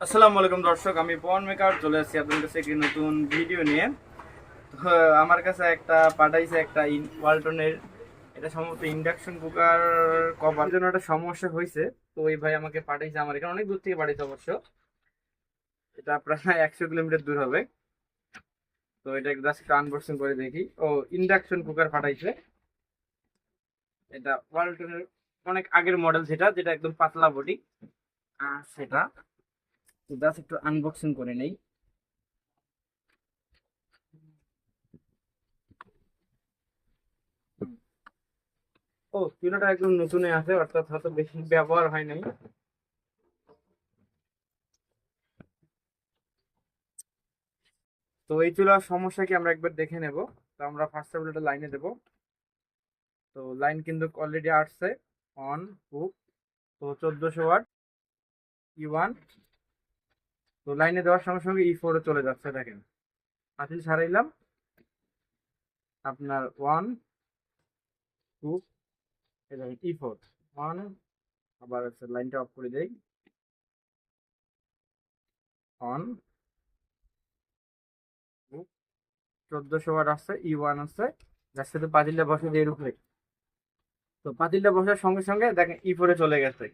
আসসালামু আলাইকুম দর্শক, আমি পবন মেকার, চলে আসছি আপনাদের কাছে একটি নতুন ভিডিও নিয়ে। তো, আমার কাছে একটা, পাঠাইছে একটা ওয়ালটনের, এটা সম্ভবত ইন্ডাকশন কুকার কভার। জন্য একটা সমস্যা হয়েছে তো ওই ভাই আমাকে পাঠাইছে আমার এখানে, অনেক দূর থেকে পাঠাইছে অবশ্য। এটা প্রায় একশো কিলোমিটার দূর হবে। তো এটা জাস্ট একটু আনবক্সিং করে দেখি। ও, ইন্ডাকশন কুকার পাঠাইছে। এটা ওয়ালটনের অনেক আগের মডেল যেটা যেটা একদম পাতলা বডি। আর সেটা তো জাস্ট একটু আনবক্সিং করে নেই। ও চুলাটা একদম নতুনে আছে, অর্থাৎ হয়তো বেশি ব্যবহার হয় নাই। তো এই চুলার সমস্যা কি আমরা একবার দেখে নেব। তো আমরা ফার্স্ট অফ অল লাইনে দেব। তো লাইন কিন্তু অলরেডি আসছে অন হুক তো চোদ্দোশো ওয়াট ই ওয়ান তো লাইনে দেওয়ার সঙ্গে সঙ্গে ই ফোরে চলে যাচ্ছে, দেখেন। পাতিল ছাড়াইলাম আপনার one two E four one আবার লাইনটা অফ করে দেই। অন চোদ্দশো ওয়াট আসছে ই ওয়ান আসছে যার সাথে পাতিলটা বসে দিয়ে উপরে তো পাতিলটা বসার সঙ্গে সঙ্গে দেখেন ই ফোরে চলে গেছে।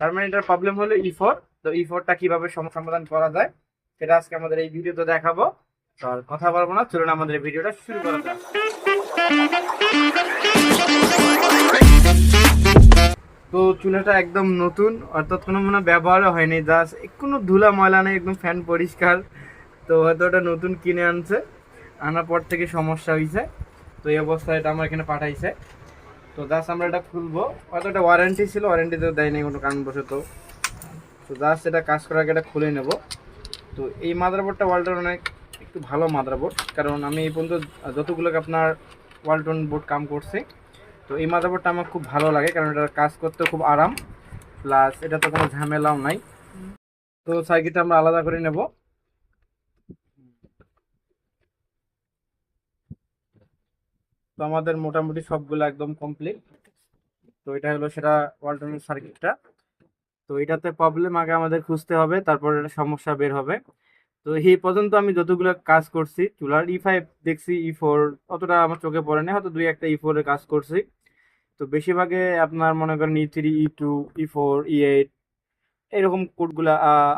তার মানে এটার প্রবলেম হলো ই ফোর তো ই ফোরটা কীভাবে সম- সমাধান করা যায়, সেটা আজকে আমাদের এই ভিডিওতে দেখাবো। তো আর কথা বলব না, চলুন আমাদের এই ভিডিওটা শুরু করা যাক। তো চুলাটা একদম নতুন, অর্থাৎ কোনো মনে ব্যবহারও হয়নি জাস্ট কোনো ধুলা ময়লা নেই, একদম ফ্যান পরিষ্কার। তো হয়তো ওটা নতুন কিনে আনছে, আনার পর থেকে সমস্যা হয়েছে তো এই অবস্থায় এটা আমার এখানে পাঠাইছে। তো জাস্ট আমরা এটা খুলবো। হয়তো ওয়ারেন্টি ছিল ওয়ারেন্টিতে দেয়নি কোনো কারণবশত। তো জাস্ট এটা কাজ করার আগে এটা খুলে নেব। তো এই মাদারবোর্ডটা ওয়ালটন অনেক একটু ভালো মাদারবোর্ড, কারণ আমি এই পর্যন্ত যতগুলো আপনার ওয়ালটন বোর্ড কাম করছি, তো এই মাদারবোর্ডটা আমার খুব ভালো লাগে, কারণ এটা কাজ করতে খুব আরাম প্লাস এটা তো কোনো ঝামেলাও নাই। তো সাইকেলটা আমরা আলাদা করে নেব। তো আমাদের মোটামুটি সবগুলো একদম কমপ্লিট তো এটা হলো সেটা ওয়ালটনের সার্কিটটা তো এটাতে প্রবলেম আগে আমাদের খুঁজতে হবে, তারপর এটা সমস্যা বের হবে। তো এই পর্যন্ত আমি যতগুলো কাজ করছি, চুলার ই ফাইভ দেখছি ই ফোর অতটা আমার চোখে পড়ে না হয়তো দুই একটা ই ফোরের কাজ করছি। তো বেশিরভাগে আপনার মনে করেন E three E two E four E eight এরকম কোডগুলো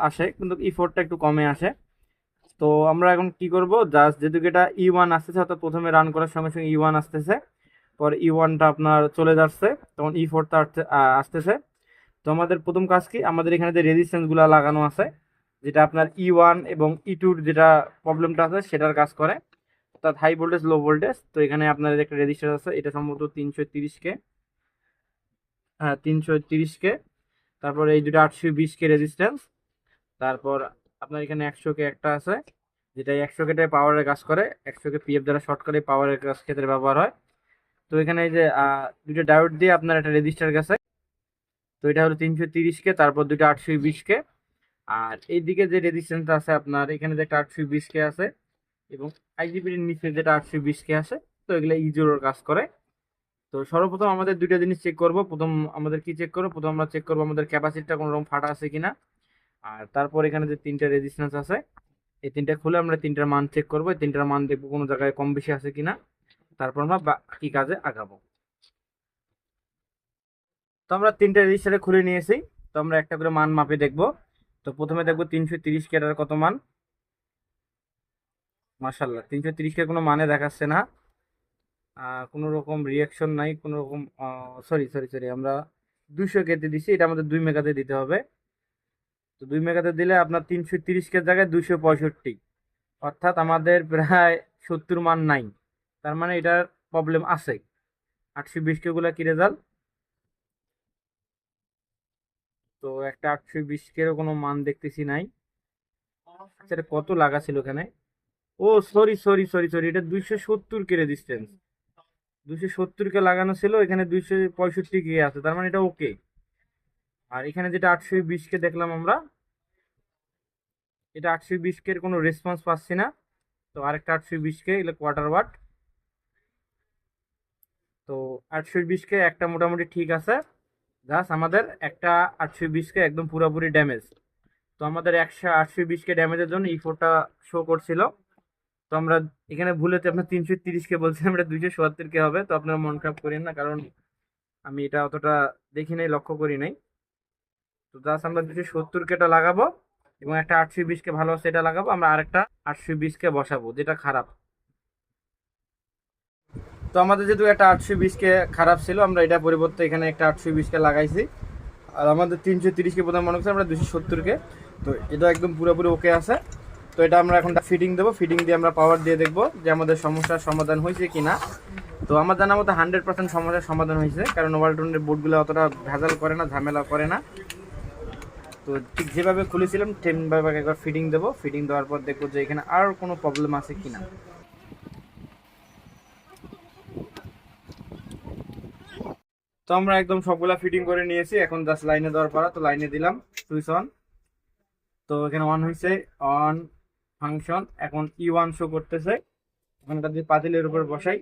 আসে, কিন্তু ই ফোরটা একটু কমে আসে। তো আমরা এখন কি করব? জাস্ট যেহেতু এটা ই ওয়ান আসতেছে, অর্থাৎ প্রথমে রান করার সঙ্গে সঙ্গে ই ওয়ান আসতেছে। পরে ই ওয়ানটা আপনার চলে যাচ্ছে, তখন ই ফোরটা আসতেছে। তো আমাদের প্রথম কাজ কি? আমাদের এখানে যে রেজিস্ট্যান্সগুলো লাগানো আছে, যেটা আপনার ই ওয়ান এবং ই টুর যেটা প্রবলেমটা আছে, সেটার কাজ করে। অর্থাৎ হাই ভোল্টেজ লো ভোল্টেজ তো এখানে আপনার একটা রেজিস্টার আছে, এটা সম্ভবত তিনশো তিরিশকে হ্যাঁ তিনশো তিরিশকে তারপর এই দুটো আটশো বিশকে রেজিস্ট্যান্স তারপর আপনার এখানে একশো কে একটা আছে, যেটা একশো কেটে পাওয়ারের কাজ করে। একশো কে পিএফ দ্বারা শর্ট করে পাওয়ারের কাজ ক্ষেত্রে ব্যবহার হয়। তো এখানে এই যে দুটো ডায়োড দিয়ে আপনার একটা রেজিস্টার গেছে। তো এটা হলো তিনশো তিরিশকে তারপর দুটো আটশো বিশকে আর এইদিকে যে রেজিস্ট্যান্সটা আছে আপনার, এখানে যে একটা আটশো বিশকে আছে এবং আইজিপির নিচে যেটা আটশো বিশকে আছে, তো এগুলো ইজোর কাজ করে। তো সর্বপ্রথম আমাদের দুইটা জিনিস চেক করব। প্রথম আমাদের কি চেক করব? প্রথম আমরা চেক করব আমাদের ক্যাপাসিটিটা কোনো রকম ফাটা আছে কিনা। আর তারপর এখানে যে তিনটা রেজিস্ট্যান্স আছে, এই তিনটা খুলে আমরা তিনটার মান চেক করব। এই তিনটার মান দেখব কোনো জায়গায় কম বেশি আছে কিনা। তারপর আমরা বাকি কাজে আগাবো। তো আমরা তিনটা রেজিস্টারে খুলে নিয়েছি। তো আমরা একটা করে মান মাপে দেখব। তো প্রথমে দেখব তিনশো তিরিশ কেটার কত মান। মার্শাল্লাহ তিনশো তিরিশ কে কোনো মানে দেখাচ্ছে না। কোনো রকম রিয়াকশন নাই, কোনো রকম সরি সরি সরি আমরা দুশো কেতে দিছি, এটা আমাদের দুই মেগাতে দিতে হবে। তো দুই মেগাতে দিলে আপনার তিনশো তিরিশ কে জায়গায় দুশো পঁয়ষট্টি। অর্থাৎ আমাদের প্রায় সত্তর মান নাই। তার মানে এটার প্রবলেম আছে। আটশো বিশ কেগুলা কি রেজাল্ট তো একটা আটশো বিশ কেরও কোনো মান দেখতেছি নাই। এটা কত লাগা ছিল এখানে? ও সরি সরি সরি সরি এটা দুইশো সত্তর কে রেজিস্ট্যান্স দুইশো সত্তর কে লাগানো ছিল, এখানে দুইশো পঁয়ষট্টি কে আছে, তার মানে এটা ওকে আর এখানে যেটা আটশো বিশ কে দেখলাম আমরা, এটা আটশো বিশ কে কোনো রেসপন্স পাচ্ছি না। তো আরেকটা আটশো বিশ কে, এগুলো কোয়ার্টার ওয়াট তো আটশো বিশ কে একটা মোটামুটি ঠিক আছে। জাস্ট আমাদের একটা আটশো বিশকে একদম পুরোপুরি ড্যামেজ তো আমাদের একশো আটশো বিশকে ড্যামেজের জন্য ই ফোরটা শো করছিল। তো আমরা এখানে ভুলেতে আপনার তিনশো তিরিশকে বলছিলাম এটা দুইশো চুয়াত্তরকে হবে। তো আপনারা মন খারাপ করেন না, কারণ আমি এটা অতটা দেখি নাই, লক্ষ্য করি নাই। তো জাস্ট আমরা দুশো সত্তর কেটা লাগাবো এবং একটা আটশো বিশকে ভালো আছে এটা লাগাবো। আমরা আরেকটা আটশো বিশকে বসাবো, যেটা খারাপ। তো আমাদের যেহেতু একটা আটশো বিশকে খারাপ ছিল, আমরা এটা পরিবর্তে এখানে একটা আটশো বিশকে লাগাইছি। আর আমাদের তিনশো তিরিশকে প্রথমে মনে করছি আমরা দুশো সত্তরকে। তো এটা একদম পুরোপুরি ওকে আছে। তো এটা আমরা এখন ফিটিং দেবো ফিটিং দিয়ে আমরা পাওয়ার দিয়ে দেখব যে আমাদের সমস্যার সমাধান হয়েছে কি না তো আমার জানা মতো হান্ড্রেড পার্সেন্ট সমস্যার সমাধান হয়েছে, কারণ ওয়ালটনের বোর্ডগুলো অতটা ভেজাল করে না, ঝামেলা করে না। তো ঠিক যেভাবে খুলেছিলাম তেমনভাবে একবার ফিটিং দেবো। ফিটিং দেওয়ার পর দেখব যে এখানে আর কোনো প্রবলেম আছে কি না তো আমরা একদম সবগুলা ফিটিং করে নিয়েছি, এখন জাস্ট লাইনে দেওয়ার পর তো লাইনে দিলাম সুইচ অন তো এখানে অন হয়েছে অন ফাংশন এখন ই ওয়ান শো করতেছে। এখন এটা দিয়ে পাতিলের উপর বসাই।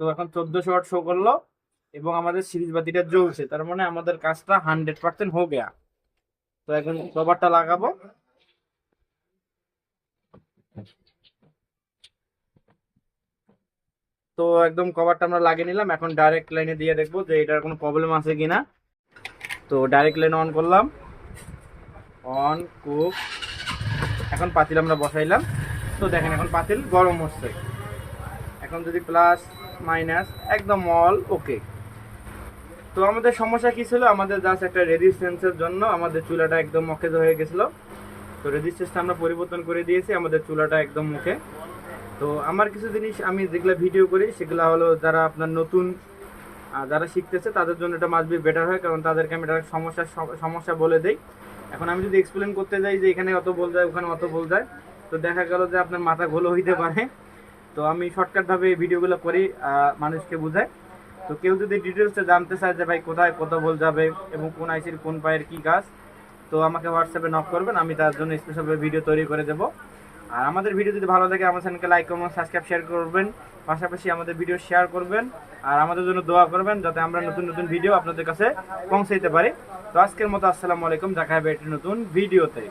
তো এখন চোদ্দশো ওয়াট শো করল, এবং আমাদের সিরিজ বাতিটা জ্বলছে, তার মানে আমাদের কাজটা হান্ড্রেড পার্সেন্ট হয়ে গেয়া। তো এখন কভারটা লাগাবো। তো একদম কভারটা আমরা লাগিয়ে নিলাম। এখন ডাইরেক্ট লাইনে দিয়ে দেখব যে এটার কোনো প্রবলেম আছে কি না তো ডাইরেক্ট লাইন অন করলাম। অন কুক এখন পাতিল আমরা বসাইলাম। তো দেখেন এখন পাতিল গরম হচ্ছে। এখন যদি প্লাস মাইনাস একদম অল ওকে তো আমাদের সমস্যা কী ছিল? আমাদের জাস্ট একটা রেজিস্ট্যান্সের জন্য আমাদের চুলাটা একদম অকেজ হয়ে গেছিল। তো রেজিস্ট্যান্সটা আমরা পরিবর্তন করে দিয়েছি। আমাদের চুলাটা একদম মুখে। তো আমার কিছু জিনিস আমি যেগুলো ভিডিও করি, সেগুলো হলো যারা আপনার নতুন যারা শিখতেছে, তাদের জন্য এটা মাস্ট বেটার হয়, কারণ তাদেরকে আমি এটা সমস্যা সমস্যা বলে দেই। এখন আমি যদি এক্সপ্লেন করতে যাই যে এখানে অত বল যায়, ওখানে অত বল যায়, তো দেখা গেল যে আপনার মাথা ঘোলো হইতে পারে। তো আমি শর্টকাটভাবে এই ভিডিওগুলো করি মানুষকে বোঝাই। তো কেউ যদি ডিটেলসে জানতে চায় যে ভাই কোথায় কত বল যাবে এবং কোন আইসির কোন পায়ের কি কাজ তো আমাকে হোয়াটসঅ্যাপে নক করবেন, আমি তার জন্য স্পেশালভাবে ভিডিও তৈরি করে দেবো। আর আমাদের ভিডিও যদি ভালো লাগে, আমার চ্যানেলকে লাইক করবেন সাবস্ক্রাইব শেয়ার করবেন। পাশাপাশি আমাদের ভিডিও শেয়ার করবেন। আর আমাদের জন্য দোয়া করবেন, যাতে আমরা নতুন নতুন ভিডিও আপনাদের কাছে পৌঁছাইতে পারি। তো আজকের মতো আসসালামু আলাইকুম, দেখা হবে একটি নতুন ভিডিওতে